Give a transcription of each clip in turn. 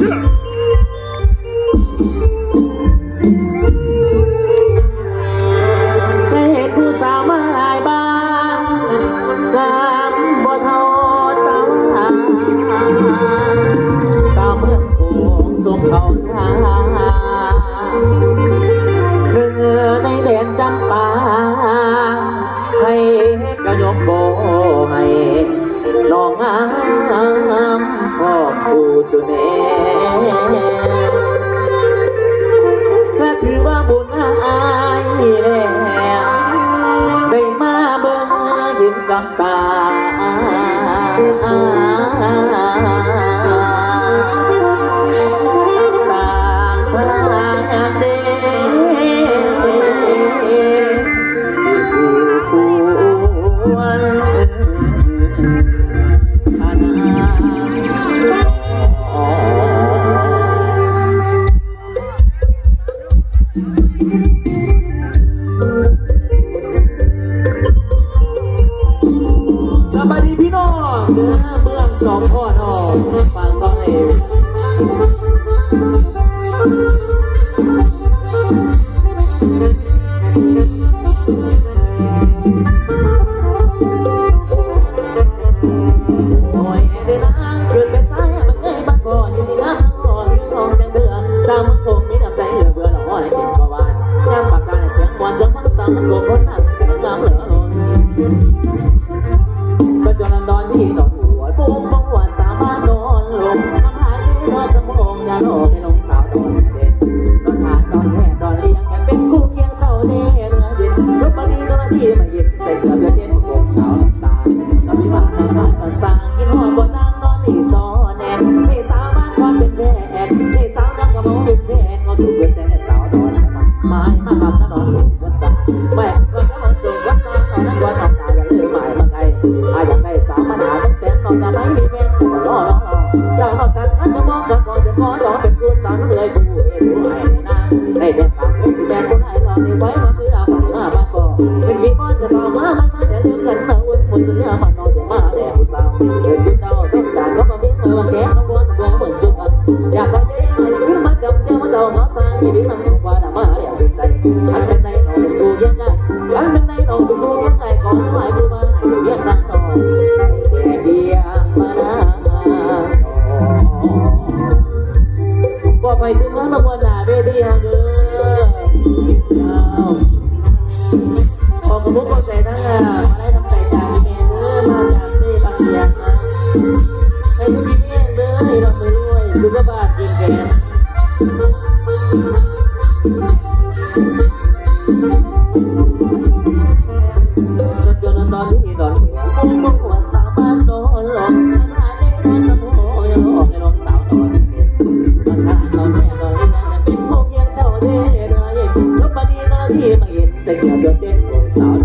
แต่เหตุผู้สาวมาหลายบ้านกามบ่เท่าตาสาวเมื่องโกงส่งเขาสาเนื้อในแดนจำปาให้กระยมโบให้นองงามพ่อครูสุเมำตา เมืองสองพ่อนอฝากต้องให้ที่ต่อ จะไม่มีเวรตัวรอรอจเอาสัตว์อันจะมองกับก่อนจะขอรอเป็นกูสอนเลยกูเอ็นไว้นะได้เด็ดปากนี้สิแดนกูได้รอได้ไว้มาเพื่อเาไปมาบ้าก่อเป็นมีป้อนจะพามามันมาอย่าลืมกันมาอ้วนหมดเสื้อมานอนจะมาแต่ผู้สาวเป็นพี่เจ้า ไปซื้อข้างตะวันหนาเวทีฮะเด้อ ที่มาเห็นจะเกี่ยวโดดเด็กของสาว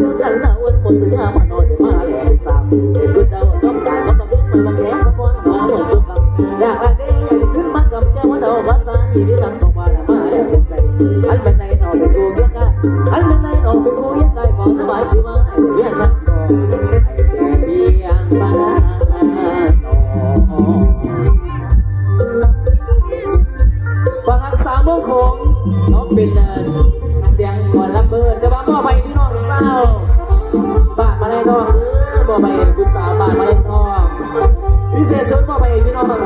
ถึงกันแล้วเด็กเจ้าต้องการก็ต้องรู้มันว่าแค่ขบวนมาหมดชุกคำอยากอะไรอยากขึ้นมากับแก้วเราภาษาอีวิลังของมาแล้วมาแหลกใจอันเป็นในนอนเป็นกูเยอะกันอันเป็นในนอนเป็นกูเยอะกันของสบายสิมา บาทมาเได้ทองพิเศษชนมาไปพี่น้องสร้า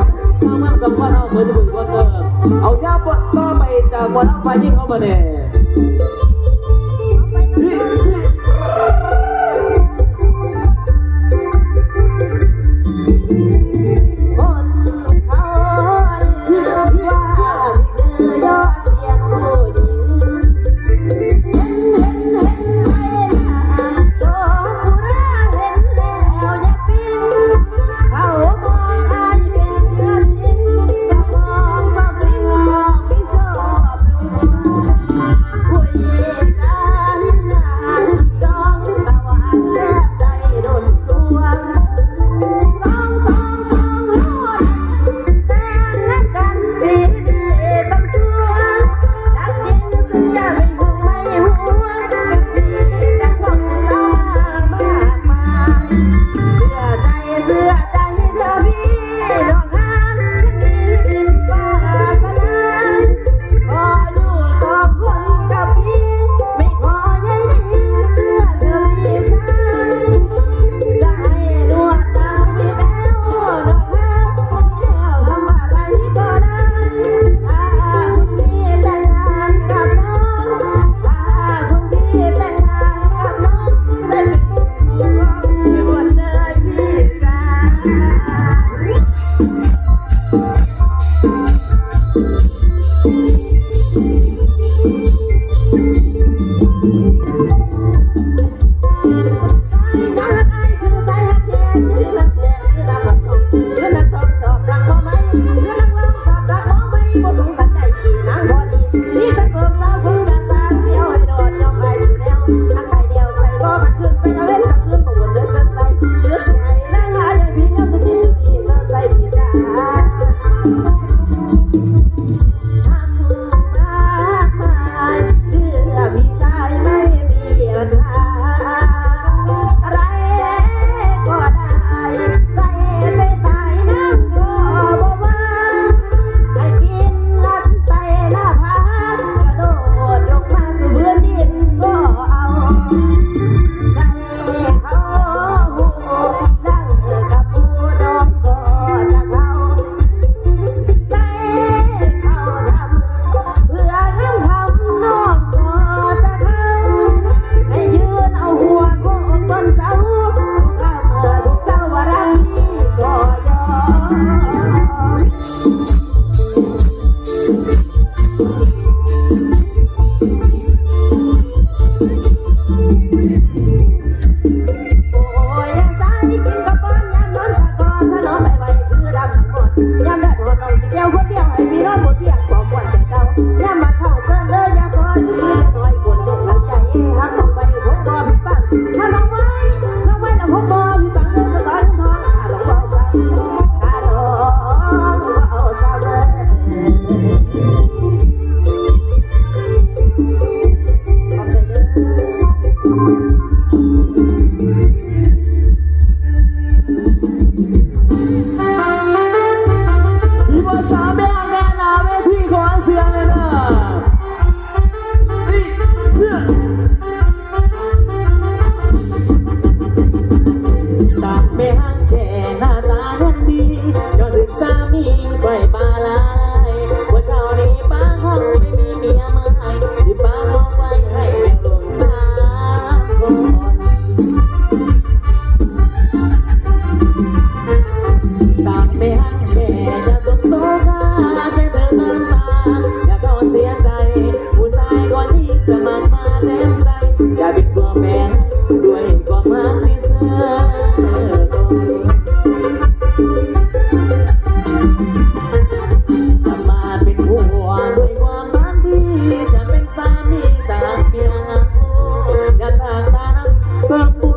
งเมืองสำคัญเอาเหมือนจะบุญคนเออเอายาปวดต่อไปจากวันอังคายิ่งเข้ามาเนี่ย Oh,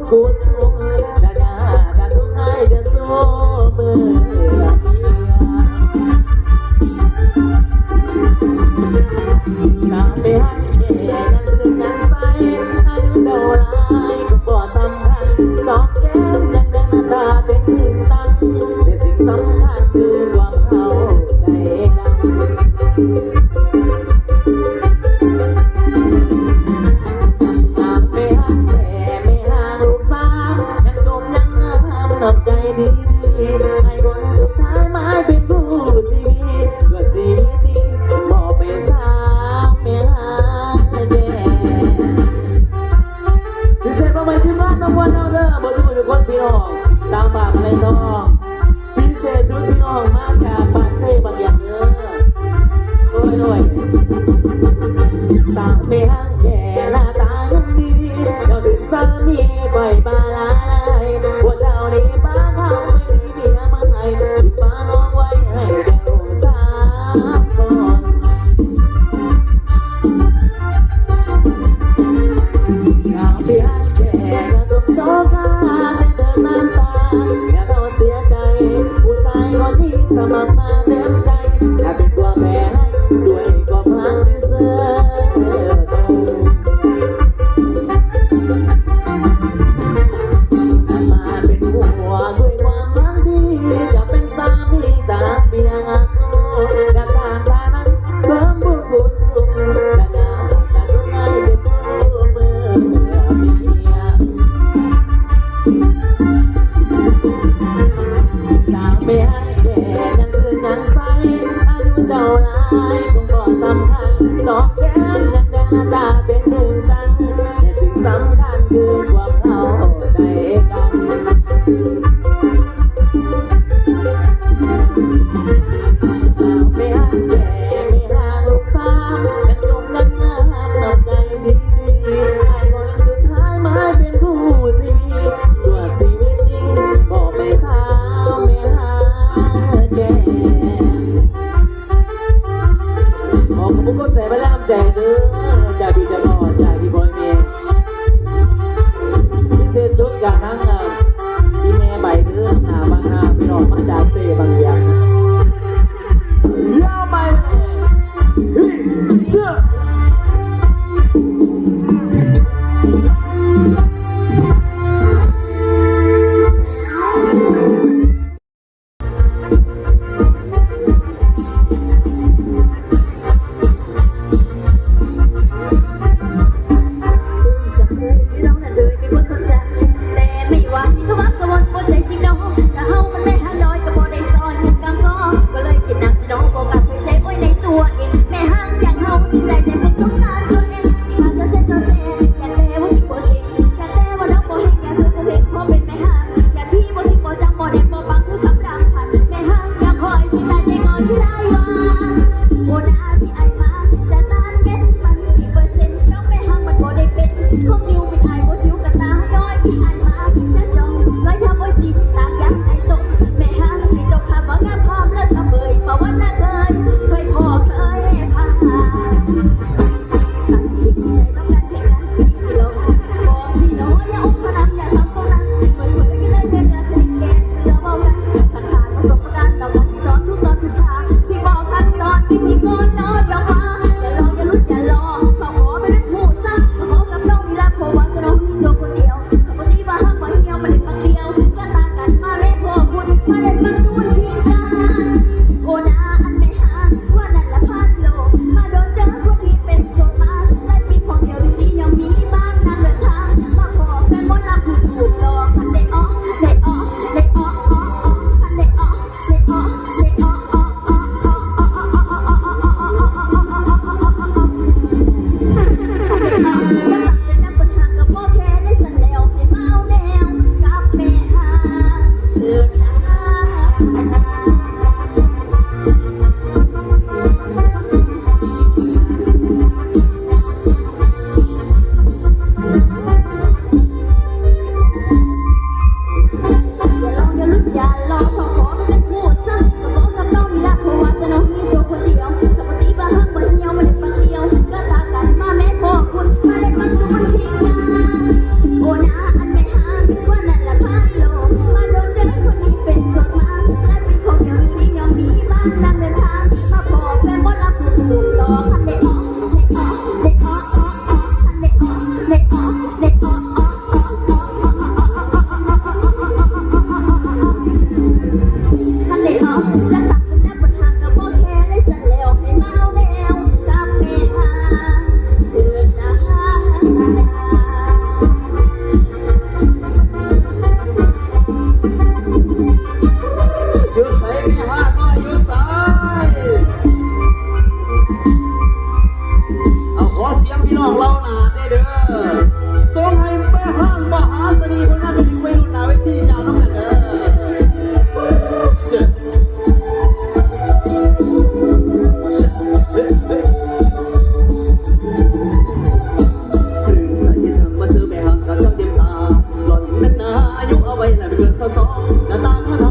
พิ่า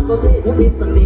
ก็เท่ถ้มีเสน่ห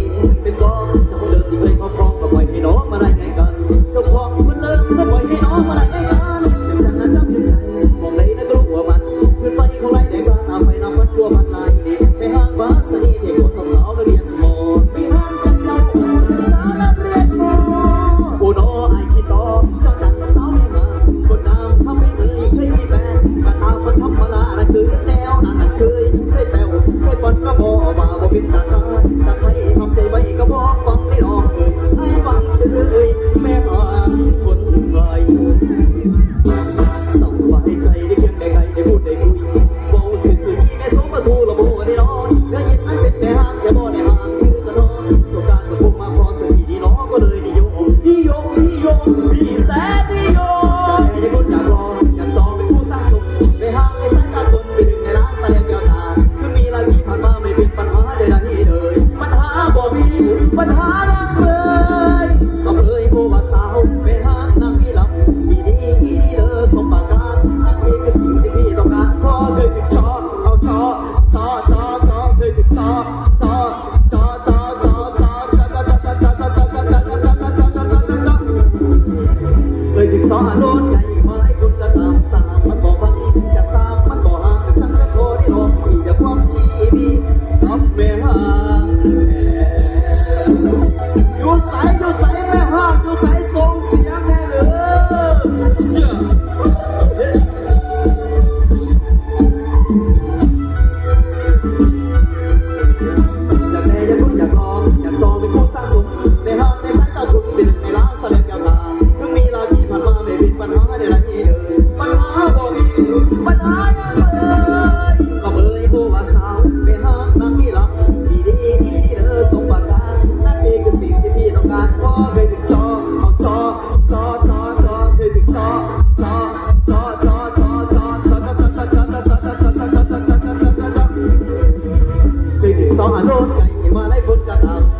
สองอารมณ์ใจมาไล่คนกระทำ